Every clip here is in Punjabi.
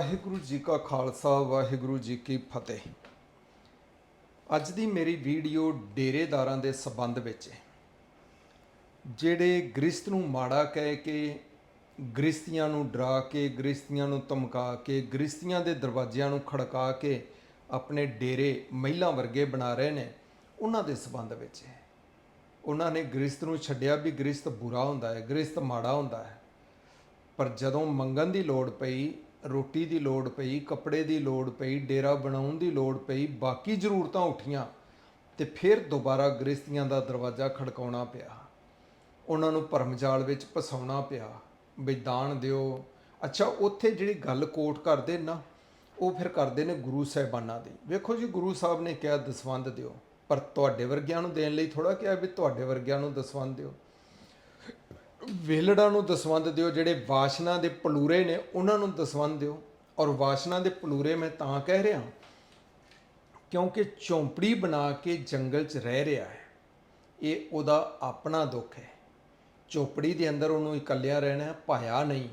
ਵਾਹਿਗੁਰੂ ਜੀ ਕਾ ਖਾਲਸਾ, ਵਾਹਿਗੁਰੂ ਜੀ ਕੀ ਫਤਿਹ। ਅੱਜ ਦੀ ਮੇਰੀ ਵੀਡੀਓ ਡੇਰੇਦਾਰਾਂ ਦੇ ਸਬੰਧ ਵਿੱਚ ਹੈ। ਜਿਹੜੇ ਗ੍ਰਸਤ ਨੂੰ ਮਾੜਾ ਕਹਿ ਕੇ ਗ੍ਰਸਤੀਆਂ ਨੂੰ ਡਰਾ ਕੇ ਗ੍ਰਸਤੀਆਂ ਨੂੰ ਧਮਕਾ ਕੇ ਗ੍ਰਸਤੀਆਂ ਦੇ ਦਰਵਾਜ਼ਿਆਂ ਨੂੰ ਖੜਕਾ ਕੇ ਆਪਣੇ ਡੇਰੇ ਮਹਿਲਾ ਵਰਗੇ ਬਣਾ ਰਹੇ ਨੇ, ਉਹਨਾਂ ਦੇ ਸਬੰਧ ਵਿੱਚ ਹੈ। ਉਹਨਾਂ ਨੇ ਗ੍ਰਸਤ ਨੂੰ ਛੱਡਿਆ ਵੀ ਗ੍ਰਸਤ ਬੁਰਾ ਹੁੰਦਾ ਹੈ ਗ੍ਰਸਤ ਮਾੜਾ ਹੁੰਦਾ ਹੈ। ਪਰ ਜਦੋਂ ਮੰਗਣ ਦੀ ਲੋੜ ਪਈ ਰੋਟੀ ਦੀ ਲੋੜ ਪਈ, ਕੱਪੜੇ ਦੀ ਲੋੜ ਪਈ, ਡੇਰਾ ਬਣਾਉਣ ਦੀ ਲੋੜ ਪਈ, ਬਾਕੀ ਜ਼ਰੂਰਤਾਂ ਉੱਠੀਆਂ ਤੇ ਫਿਰ ਦੁਬਾਰਾ ਗ੍ਰਸਤੀਆਂ ਦਾ ਦਰਵਾਜ਼ਾ ਖੜਕਾਉਣਾ ਪਿਆ। ਉਹਨਾਂ ਨੂੰ ਭਰਮ ਜਾਲ ਵਿੱਚ ਫਸਾਉਣਾ ਪਿਆ। ਵੀ ਦਾਨ ਦਿਓ। ਅੱਛਾ, ਉੱਥੇ ਜਿਹੜੀ ਗੱਲ ਕੋਟ ਕਰਦੇ ਨਾ ਉਹ ਫਿਰ ਕਰਦੇ ਨੇ ਗੁਰੂ ਸਾਹਿਬਾਨਾਂ ਦੀ। ਵੇਖੋ ਜੀ, ਗੁਰੂ ਸਾਹਿਬ ਨੇ ਕਿਹਾ, ਦਸਵੰਦ ਦਿਓ। ਪਰ ਤੁਹਾਡੇ ਵਰਗਿਆਂ ਨੂੰ ਦੇਣ ਲਈ ਥੋੜਾ ਕਿਹਾ ਵੀ ਤੁਹਾਡੇ ਵਰਗਿਆਂ ਨੂੰ ਦਸਵੰਦ ਦਿਓ। ਵੇਲੜਾਂ ਨੂੰ ਦਸਵੰਦ ਦਿਓ, ਜਿਹੜੇ ਵਾਸ਼ਨਾ ਦੇ ਪਲੂਰੇ ਨੇ, ਉਹਨਾਂ ਨੂੰ ਦਸਵੰਦ ਦਿਓ। ਔਰ ਵਾਸ਼ਨਾ ਦੇ ਪਲੂਰੇ ਮੈਂ ਤਾਂ ਕਹਿ ਰਿਹਾ ਕਿਉਂਕਿ ਚੌਂਪੜੀ ਬਣਾ ਕੇ ਜੰਗਲ 'ਚ ਰਹਿ ਰਿਹਾ ਹੈ, ਇਹ ਉਹਦਾ ਆਪਣਾ ਦੁੱਖ ਹੈ। ਚੌਪੜੀ ਦੇ ਅੰਦਰ ਉਹਨੂੰ ਇਕੱਲਿਆਂ ਰਹਿਣਾ ਭਾਇਆ ਨਹੀਂ,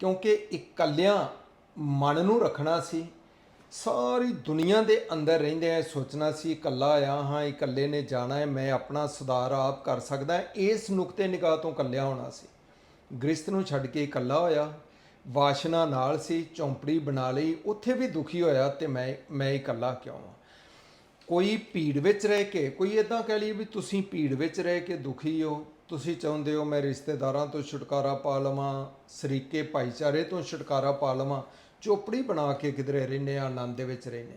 ਕਿਉਂਕਿ ਇਕੱਲਿਆਂ ਮਨ ਨੂੰ ਰੱਖਣਾ ਸੀ ਸਾਰੀ ਦੁਨੀਆ ਦੇ ਅੰਦਰ ਰਹਿੰਦੇ ਆ, ਸੋਚਣਾ ਸੀ ਇਕੱਲਾ ਆ, ਹਾਂ, ਇਕੱਲੇ ਨੇ ਜਾਣਾ ਹੈ, ਮੈਂ ਆਪਣਾ ਸੁਧਾਰ ਆਪ ਕਰ ਸਕਦਾ ਇਸ ਨੁਕਤੇ ਨਿਗਾਹ ਤੋਂ ਇਕੱਲਿਆ ਹੋਣਾ ਸੀ। ਗ੍ਰਸਤ ਨੂੰ ਛੱਡ ਕੇ ਇਕੱਲਾ ਹੋਇਆ। ਵਾਸ਼ਨਾ ਨਾਲ ਸੀ, ਚੌਂਪੜੀ ਬਣਾ ਲਈ। ਉੱਥੇ ਵੀ ਦੁਖੀ ਹੋਇਆ ਤੇ ਮੈਂ ਮੈਂ ਇਕੱਲਾ ਕਿਉਂ ਹਾਂ ਕੋਈ ਭੀੜ ਵਿੱਚ ਰਹਿ ਕੇ, ਕੋਈ ਇਦਾਂ ਕਹਿ ਲਈ ਵੀ ਤੁਸੀਂ ਭੀੜ ਵਿੱਚ ਰਹਿ ਕੇ ਦੁਖੀ ਹੋ। ਤੁਸੀਂ ਚਾਹੁੰਦੇ ਹੋ ਮੈਂ ਰਿਸ਼ਤੇਦਾਰਾਂ ਤੋਂ ਛੁਟਕਾਰਾ ਪਾ ਲਵਾਂ, ਸਰੀਕੇ ਭਾਈਚਾਰੇ ਤੋਂ ਛੁਟਕਾਰਾ ਪਾ ਲਵਾਂ। ਚੋਪੜੀ ਬਣਾ ਕੇ ਕਿਧਰੇ ਰਹਿੰਦੇ ਆ, ਆਨੰਦ ਦੇ ਵਿੱਚ ਰਹਿੰਦੇ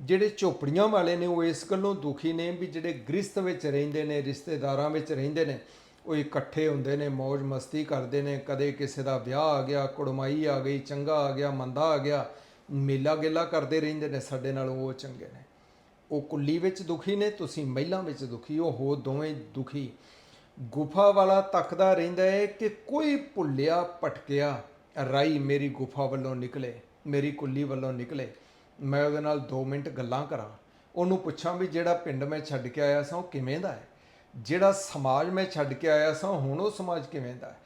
ਜਿਹੜੇ ਝੋਪੜੀਆਂ ਵਾਲੇ ਨੇ, ਉਹ ਇਸ ਗੱਲੋਂ ਦੁਖੀ ਨੇ ਵੀ ਜਿਹੜੇ ਗ੍ਰਸਤ ਵਿੱਚ ਰਹਿੰਦੇ ਨੇ, ਰਿਸ਼ਤੇਦਾਰਾਂ ਵਿੱਚ ਰਹਿੰਦੇ ਨੇ, ਉਹ ਇਕੱਠੇ ਹੁੰਦੇ ਨੇ ਮौज ਮਸਤੀ ਕਰਦੇ ਨੇ। ਕਦੇ ਕਿਸੇ ਦਾ ਵਿਆਹ ਆ ਗਿਆ, ਕੁੜਮਾਈ ਆ ਗਈ, ਚੰਗਾ ਆ ਗਿਆ, ਮੰਦਾ ਆ ਗਿਆ, ਮੇਲਾ ਗੇਲਾ ਕਰਦੇ ਰਹਿੰਦੇ ਨੇ, ਸਾਡੇ ਨਾਲ ਉਹ ਚੰਗੇ ਨੇ। ਉਹ ਕੁੱਲੀ ਵਿੱਚ ਦੁਖੀ ਨੇ, ਤੁਸੀਂ ਮਹਿਲਾਂ ਵਿੱਚ ਦੁਖੀ ਹੋ ਹੋ ਦੋਵੇਂ ਦੁਖੀ। ਗੁਫਾ ਵਾਲਾ ਤੱਕਦਾ ਰਹਿੰਦਾ ਹੈ ਕਿ ਕੋਈ ਭੁੱਲਿਆ, ਭਟਕਿਆ, ਰਾਈ ਮੇਰੀ ਗੁਫਾ ਵੱਲੋਂ ਨਿਕਲੇ। ਮੇਰੀ ਕੁੱਲੀ ਵੱਲੋਂ ਨਿਕਲੇ, ਮੈਂ ਉਹਦੇ ਨਾਲ 2 ਮਿੰਟ ਗੱਲਾਂ ਕਰਾਂ। ਉਹਨੂੰ ਪੁੱਛਾਂ ਵੀ ਜਿਹੜਾ ਪਿੰਡ ਮੈਂ ਛੱਡ ਕੇ ਆਇਆ ਸਾਂ ਉਹ ਕਿਵੇਂ ਦਾ ਹੈ? ਜਿਹੜਾ ਸਮਾਜ ਮੈਂ ਛੱਡ ਕੇ ਆਇਆ ਸਾਂ, ਹੁਣ ਉਹ ਸਮਾਜ ਕਿਵੇਂ ਦਾ ਹੈ?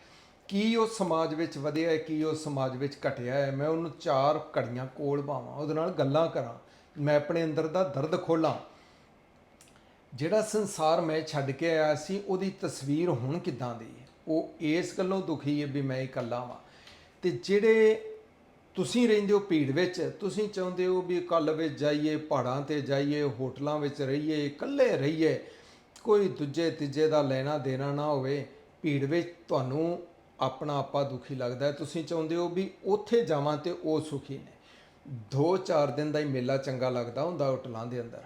ਕੀ ਉਹ ਸਮਾਜ ਵਿੱਚ ਵਧਿਆ ਹੈ, ਕੀ ਉਹ ਸਮਾਜ ਵਿੱਚ ਘਟਿਆ ਹੈ? ਮੈਂ ਉਹਨੂੰ ਚਾਰ ਘੜੀਆਂ ਕੋਲ ਪਾਵਾਂ ਉਹਦੇ ਨਾਲ ਗੱਲਾਂ ਕਰਾਂ। ਮੈਂ ਆਪਣੇ ਅੰਦਰ ਦਾ ਦਰਦ ਖੋਲਾਂ। ਜਿਹੜਾ ਸੰਸਾਰ ਮੈਂ ਛੱਡ ਕੇ ਆਇਆ ਸੀ, ਉਹਦੀ ਤਸਵੀਰ ਹੁਣ ਕਿਦਾਂ ਦੀ ਹੈ? ਉਹ ਇਸ ਗੱਲੋਂ ਦੁਖੀ ਹੈ ਵੀ ਮੈਂ ਇਕੱਲਾ ਵਾਂ। ਤੇ ਜਿਹੜੇ ਤੁਸੀਂ ਰਹਿੰਦੇ ਹੋ ਭੀੜ ਵਿੱਚ, ਤੁਸੀਂ ਚਾਹੁੰਦੇ ਹੋ ਵੀ ਕੱਲ ਵਿੱਚ ਜਾਈਏ, ਪਹਾੜਾਂ ਤੇ ਜਾਈਏ, ਹੋਟਲਾਂ ਵਿੱਚ ਰਹੀਏ, ਇਕੱਲੇ ਰਹੀਏ, ਕੋਈ ਦੂਜੇ ਤੀਜੇ ਦਾ ਲੈਣਾ ਦੇਣਾ ਨਾ ਹੋਵੇ, ਭੀੜ ਵਿੱਚ ਤੁਹਾਨੂੰ ਆਪਣਾ ਆਪਾ ਦੁਖੀ ਲੱਗਦਾ ਹੈ। ਤੁਸੀਂ ਚਾਹੁੰਦੇ ਹੋ ਵੀ ਉੱਥੇ ਜਾਵਾਂ ਤੇ ਉਹ ਸੁਖੀ ਨੇ। 2-4 ਦਿਨ ਦਾ ਹੀ ਮੇਲਾ ਚੰਗਾ ਲੱਗਦਾ ਹੁੰਦਾ ਹੋਟਲਾਂ ਦੇ ਅੰਦਰ।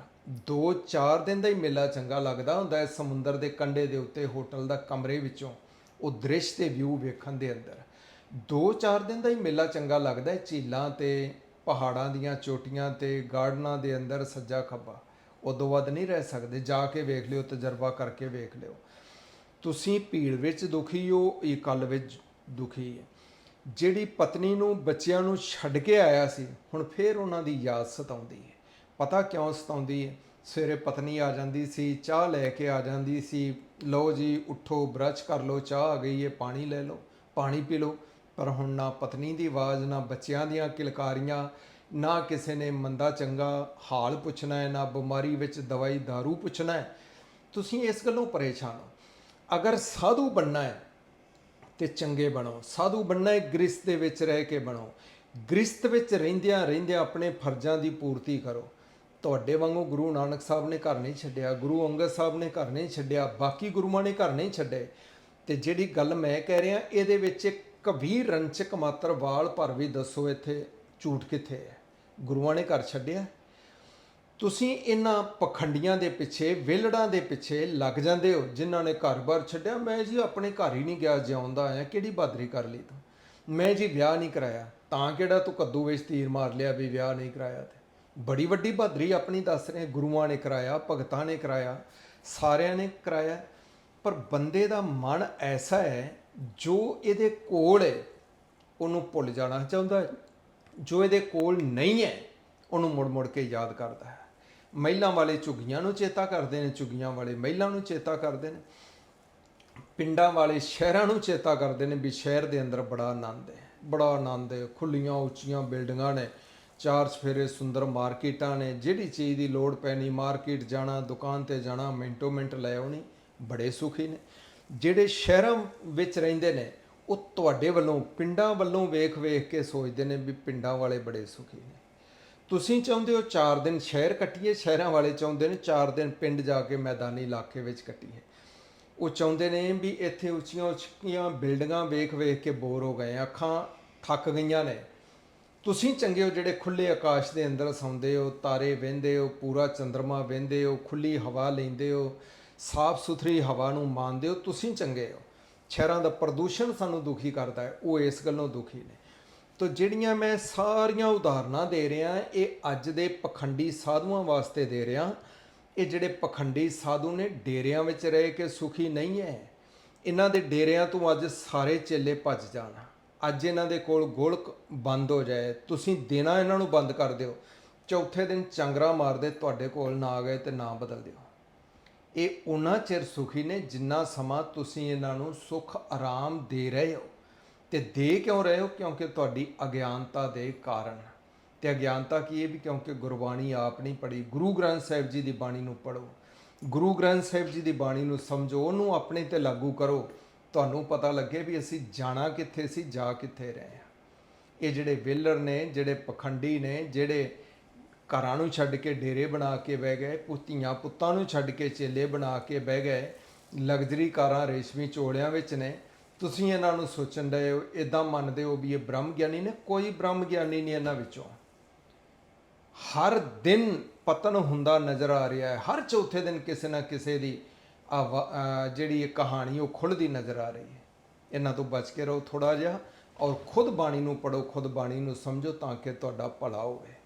2-4 ਦਿਨ ਦਾ ਹੀ ਮੇਲਾ ਚੰਗਾ ਲੱਗਦਾ ਹੁੰਦਾ ਹੈ ਸਮੁੰਦਰ ਦੇ ਕੰਢੇ ਦੇ ਉੱਤੇ, ਹੋਟਲ ਦਾ ਕਮਰੇ ਵਿੱਚੋਂ, ਉਹ ਦ੍ਰਿਸ਼ ਤੇ ਵਿਊ ਵੇਖਣ ਦੇ ਅੰਦਰ। 2-4 ਦਿਨ ਦਾ ਹੀ ਮੇਲਾ ਚੰਗਾ ਲੱਗਦਾ ਹੈ, ਝੀਲਾਂ ਤੇ, ਪਹਾੜਾਂ ਦੀਆਂ ਚੋਟੀਆਂ ਤੇ, ਗਾਰਡਨਾਂ ਦੇ ਅੰਦਰ ਸੱਜਾ ਖੱਬਾ। ਉਦੋਂ ਵੱਧ ਨਹੀਂ ਰਹਿ ਸਕਦੇ, ਜਾ ਕੇ ਵੇਖ ਲਿਓ, ਤਜਰਬਾ ਕਰਕੇ ਵੇਖ ਲਿਓ। ਤੁਸੀਂ ਭੀੜ ਵਿੱਚ ਦੁਖੀ ਹੋ, ਇਹ ਵਿੱਚ ਦੁਖੀ ਹੈ। ਜਿਹੜੀ ਪਤਨੀ ਨੂੰ, ਬੱਚਿਆਂ ਨੂੰ ਛੱਡ ਕੇ ਆਇਆ ਸੀ, ਹੁਣ ਫੇਰ ਉਹਨਾਂ ਦੀ ਯਾਦ ਸਤਾਉਂਦੀ ਹੈ। ਪਤਾ ਕਿਉਂ ਸਤਾਉਂਦੀ ਹੈ? ਸਵੇਰੇ ਪਤਨੀ ਆ ਜਾਂਦੀ ਸੀ, ਚਾਹ ਲੈ ਕੇ ਆ ਜਾਂਦੀ ਸੀ। ਲਓ ਜੀ, ਉਠੋ, ਬ੍ਰਸ਼ ਕਰ ਲਓ, ਚਾਹ ਆ ਗਈ ਹੈ, ਪਾਣੀ ਲੈ ਲਓ, ਪਾਣੀ ਪੀ ਲਓ। ਪਰ ਹੁਣ ਨਾ ਪਤਨੀ ਦੀ ਆਵਾਜ਼, ਨਾ ਬੱਚਿਆਂ ਦੀਆਂ ਕਿਲਕਾਰੀਆਂ, ਨਾ ਕਿਸੇ ਨੇ ਮੰਦਾ ਚੰਗਾ ਹਾਲ ਪੁੱਛਣਾ ਹੈ, ਨਾ ਬਿਮਾਰੀ ਵਿੱਚ ਦਵਾਈ दारू ਪੁੱਛਣਾ ਹੈ। ਤੁਸੀਂ ਇਸ ਗੱਲੋਂ ਪਰੇਸ਼ਾਨ ਹੋ। ਅਗਰ ਸਾਧੂ ਬਣਨਾ ਹੈ ਤੇ ਚੰਗੇ ਬਣੋ। ਸਾਧੂ ਬਣਨਾ ਹੈ ਗ੍ਰਸਤ ਦੇ ਵਿੱਚ ਰਹਿ ਕੇ ਬਣੋ। ਗ੍ਰਸਤ ਵਿੱਚ ਰਹਿੰਦਿਆਂ ਰਹਿੰਦਿਆਂ ਆਪਣੇ ਫਰਜ਼ਾਂ ਦੀ ਪੂਰਤੀ ਕਰੋ। ਤੁਹਾਡੇ ਵਾਂਗੂ ਗੁਰੂ ਨਾਨਕ ਸਾਹਿਬ ਨੇ ਘਰ ਨਹੀਂ ਛੱਡਿਆ, ਗੁਰੂ ਅੰਗਦ ਸਾਹਿਬ ਨੇ ਘਰ ਨਹੀਂ ਛੱਡਿਆ, ਬਾਕੀ ਗੁਰੂਆਂ ਨੇ ਘਰ ਨਹੀਂ ਛੱਡੇ। ਤੇ ਜਿਹੜੀ ਗੱਲ ਮੈਂ ਕਹਿ ਰਿਹਾ, ਇਹਦੇ ਵਿੱਚ ਇੱਕ ਕਬੀਰ ਰੰਚਕ ਮਾਤਰ ਵਾਲ ਭਰ ਵੀ ਦੱਸੋ ਇੱਥੇ, ਝੂਠ ਕਿੱਥੇ ਹੈ? ਗੁਰੂਆਂ ਨੇ ਘਰ ਛੱਡਿਆ। ਤੁਸੀਂ ਇਹਨਾਂ ਪਖੰਡੀਆਂ ਦੇ ਪਿੱਛੇ ਵਿਲੜਾਂ ਦੇ ਪਿੱਛੇ ਲੱਗ ਜਾਂਦੇ ਹੋ, ਜਿਨ੍ਹਾਂ ਨੇ ਘਰ-ਬਾਰ ਛੱਡਿਆ। ਮੈਂ ਜੀ ਆਪਣੇ ਘਰ ਹੀ ਨਹੀਂ ਗਿਆ, ਜਿਉਂਦਾ ਆਇਆ। ਕਿਹੜੀ ਬਹਾਦਰੀ ਕਰ ਲਈ ਤੂੰ? ਮੈਂ ਜੀ ਵਿਆਹ ਨਹੀਂ ਕਰਾਇਆ। ਤਾਂ ਕਿਹੜਾ ਤੂੰ ਕੱਦੂ ਵਿੱਚ ਤੀਰ ਮਾਰ ਲਿਆ ਵੀ ਵਿਆਹ ਨਹੀਂ ਕਰਾਇਆ ਤੇ? ਬੜੀ ਵੱਡੀ ਬਹਾਦਰੀ ਆਪਣੀ ਦੱਸ ਰਹੇ ਗੁਰੂਆਂ ਨੇ ਕਰਾਇਆ, ਭਗਤਾਂ ਨੇ ਕਰਾਇਆ, ਸਾਰਿਆਂ ਨੇ ਕਰਾਇਆ। ਪਰ ਬੰਦੇ ਦਾ ਮਨ ਐਸਾ ਹੈ ਜੋ ਇਹਦੇ ਕੋਲ ਹੈ, ਉਹਨੂੰ ਭੁੱਲ ਜਾਣਾ ਚਾਹੁੰਦਾ ਹੈ। ਜੋ ਇਹਦੇ ਕੋਲ ਨਹੀਂ ਹੈ, ਉਹਨੂੰ ਮੁੜ-ਮੁੜ ਕੇ ਯਾਦ ਕਰਦਾ ਹੈ। ਮਹਿਲਾਂ ਵਾਲੇ ਝੁੱਗੀਆਂ ਨੂੰ ਚੇਤਾ ਕਰਦੇ ਨੇ, ਝੁੱਗੀਆਂ ਵਾਲੇ ਮਹਿਲਾਂ ਨੂੰ ਚੇਤਾ ਕਰਦੇ ਨੇ। ਪਿੰਡਾਂ ਵਾਲੇ ਸ਼ਹਿਰਾਂ ਨੂੰ ਚੇਤਾ ਕਰਦੇ ਨੇ ਵੀ ਸ਼ਹਿਰ ਦੇ ਅੰਦਰ ਬੜਾ ਆਨੰਦ ਹੈ। ਬੜਾ ਆਨੰਦ ਹੈ। ਖੁੱਲੀਆਂ ਉੱਚੀਆਂ ਬਿਲਡਿੰਗਾਂ ਨੇ, ਚਾਰ ਸਫੇਰੇ ਸੁੰਦਰ ਮਾਰਕੀਟਾਂ ਨੇ। ਜਿਹੜੀ ਚੀਜ਼ ਦੀ ਲੋੜ ਪੈਣੀ, ਮਾਰਕੀਟ ਜਾਣਾ, ਦੁਕਾਨ ਤੇ ਜਾਣਾ, ਮਿੰਟੋ ਮਿੰਟ ਲੈ ਆਉਣੀ, ਬੜੇ ਸੁਖੀ ਨੇ। ਜਿਹੜੇ ਸ਼ਹਿਰਾਂ ਵਿੱਚ ਰਹਿੰਦੇ ਨੇ, ਉਹ ਤੁਹਾਡੇ ਵੱਲੋਂ, ਪਿੰਡਾਂ ਵੱਲੋਂ ਵੇਖ ਵੇਖ ਕੇ ਸੋਚਦੇ ਨੇ ਵੀ ਪਿੰਡਾਂ ਵਾਲੇ ਬੜੇ ਸੁਖੀ ਨੇ। ਤੁਸੀਂ ਚਾਹੁੰਦੇ ਹੋ 4 ਦਿਨ ਸ਼ਹਿਰ ਕੱਟੀਏ, ਸ਼ਹਿਰਾਂ ਵਾਲੇ ਚਾਹੁੰਦੇ ਨੇ 4 ਦਿਨ ਪਿੰਡ ਜਾ ਕੇ ਮੈਦਾਨੀ ਇਲਾਕੇ ਵਿੱਚ ਕੱਟੀਏ। ਉਹ ਚਾਹੁੰਦੇ ਨੇ ਵੀ ਇੱਥੇ ਉੱਚੀਆਂ ਉੱਚੀਆਂ ਬਿਲਡਿੰਗਾਂ ਵੇਖ ਵੇਖ ਕੇ ਬੋਰ ਹੋ ਗਏ, ਅੱਖਾਂ ਥੱਕ ਗਈਆਂ ਨੇ। ਤੁਸੀਂ ਚੰਗੇ ਹੋ ਜਿਹੜੇ ਖੁੱਲੇ ਆਕਾਸ਼ ਦੇ ਅੰਦਰ ਸੌਂਦੇ ਹੋ, ਤਾਰੇ ਵਹਿੰਦੇ ਹੋ, ਪੂਰਾ ਚੰ드ਰਮਾ ਵਹਿੰਦੇ ਹੋ ਖੁੱਲੀ ਹਵਾ ਲੈਂਦੇ ਹੋ। ਸਾਫ਼ ਸੁਥਰੀ ਹਵਾ ਨੂੰ ਮੰਨਦੇ ਹੋ, ਤੁਸੀਂ ਚੰਗੇ ਹੋ। ਸ਼ਹਿਰਾਂ ਦਾ ਪ੍ਰਦੂਸ਼ਣ ਸਾਨੂੰ ਦੁਖੀ ਕਰਦਾ ਹੈ, ਉਹ ਇਸ ਗੱਲੋਂ ਦੁਖੀ ਨੇ। ਤੋ ਜਿਹੜੀਆਂ ਮੈਂ ਸਾਰੀਆਂ ਉਦਾਹਰਨਾਂ ਦੇ ਰਿਹਾ, ਇਹ ਅੱਜ ਦੇ ਪਖੰਡੀ ਸਾਧੂਆਂ ਵਾਸਤੇ ਦੇ ਰਿਹਾ। ਇਹ ਜਿਹੜੇ ਪਖੰਡੀ ਸਾਧੂ ਨੇ, ਡੇਰਿਆਂ ਵਿੱਚ ਰਹਿ ਕੇ ਸੁਖੀ ਨਹੀਂ ਹੈ ਇਹਨਾਂ ਦੇ ਡੇਰਿਆਂ ਤੋਂ ਅੱਜ ਸਾਰੇ ਚੇਲੇ ਭੱਜ ਜਾਣ। ਅੱਜ ਇਹਨਾਂ ਦੇ ਕੋਲ ਗੋਲਕ ਬੰਦ ਹੋ ਜਾਏ, ਤੁਸੀਂ ਦੇਣਾ ਇਹਨਾਂ ਨੂੰ ਬੰਦ ਕਰ ਦਿਓ। ਚੌਥੇ ਦਿਨ ਚੰਗਰਾ ਮਾਰਦੇ, ਤੁਹਾਡੇ ਕੋਲ ਨਾ ਆ ਗਏ ਤੇ ਨਾ ਬਦਲ ਦਿਓ। ਇਹ ਉਹਨਾਂ ਚਿਰ ਸੁਖੀ ਨੇ ਜਿੰਨਾ ਸਮਾਂ ਤੁਸੀਂ ਇਹਨਾਂ ਨੂੰ ਸੁੱਖ, ਆਰਾਮ ਦੇ ਰਹੇ ਹੋ। ਤੇ ਦੇ ਕਿਉਂ ਰਹੇ ਹੋ? ਕਿਉਂਕਿ ਤੁਹਾਡੀ ਅਗਿਆਨਤਾ ਦੇ ਕਾਰਨ ਤੇ ਅਗਿਆਨਤਾ ਕੀ ਹੈ? ਵੀ ਕਿਉਂਕਿ ਗੁਰਬਾਣੀ ਆਪ ਨਹੀਂ ਪੜੀ ਗੁਰੂ ਗ੍ਰੰਥ ਸਾਹਿਬ ਜੀ ਦੀ ਬਾਣੀ ਨੂੰ ਪੜੋ ਗੁਰੂ ਗ੍ਰੰਥ ਸਾਹਿਬ ਜੀ ਦੀ ਬਾਣੀ ਨੂੰ ਸਮਝੋ, ਉਹਨੂੰ ਆਪਣੇ ਤੇ ਲਾਗੂ ਕਰੋ। ਤੁਹਾਨੂੰ ਪਤਾ ਲੱਗੇ ਵੀ ਅਸੀਂ ਜਾਣਾ ਕਿੱਥੇ ਸੀ, ਜਾ ਕਿੱਥੇ ਰਹੇ ਹਾਂ। ਇਹ ਜਿਹੜੇ ਵਿਲਰ ਨੇ, ਜਿਹੜੇ ਪਖੰਡੀ ਨੇ, ਜਿਹੜੇ ਘਰਾਂ ਨੂੰ ਛੱਡ ਕੇ ਡੇਰੇ ਬਣਾ ਕੇ ਬਹਿ ਗਏ ਪੁੱਤੀਆਂ ਪੁੱਤਾਂ ਨੂੰ ਛੱਡ ਕੇ ਚੇਲੇ ਬਣਾ ਕੇ ਬਹਿ ਗਏ, ਲਗਜ਼ਰੀ ਕਾਰਾਂ ਰੇਸ਼ਮੀ ਚੋਲਿਆਂ ਵਿੱਚ ਨੇ। ਤੁਸੀਂ ਇਹਨਾਂ ਨੂੰ ਸੋਚਣ ਡਏ ਹੋ ਇਦਾਂ ਮੰਨਦੇ ਹੋ ਵੀ ਇਹ ਬ੍ਰਹਮ ਗਿਆਨੀ ਨੇ? ਕੋਈ ਬ੍ਰਹਮ ਗਿਆਨੀ ਨਹੀਂ ਇਹਨਾਂ ਵਿੱਚੋਂ। ਹਰ ਦਿਨ ਪਤਨ ਹੁੰਦਾ ਨਜ਼ਰ ਆ ਰਿਹਾ ਹੈ। ਹਰ ਚੌਥੇ ਦਿਨ ਕਿਸੇ ਨਾ ਕਿਸੇ ਦੀ ਆ ਜਿਹੜੀ ਇਹ ਕਹਾਣੀ ਉਹ ਖੁੱਲਦੀ ਨਜ਼ਰ ਆ ਰਹੀ ਹੈ। ਇਹਨਾਂ ਤੋਂ ਬਚ ਕੇ ਰਹੋ ਥੋੜਾ ਜਿਹਾ ਔਰ ਖੁਦ ਬਾਣੀ ਨੂੰ ਪੜੋ ਖੁਦ ਬਾਣੀ ਨੂੰ ਸਮਝੋ ਤਾਂ ਕਿ ਤੁਹਾਡਾ ਭਲਾ ਹੋਵੇ।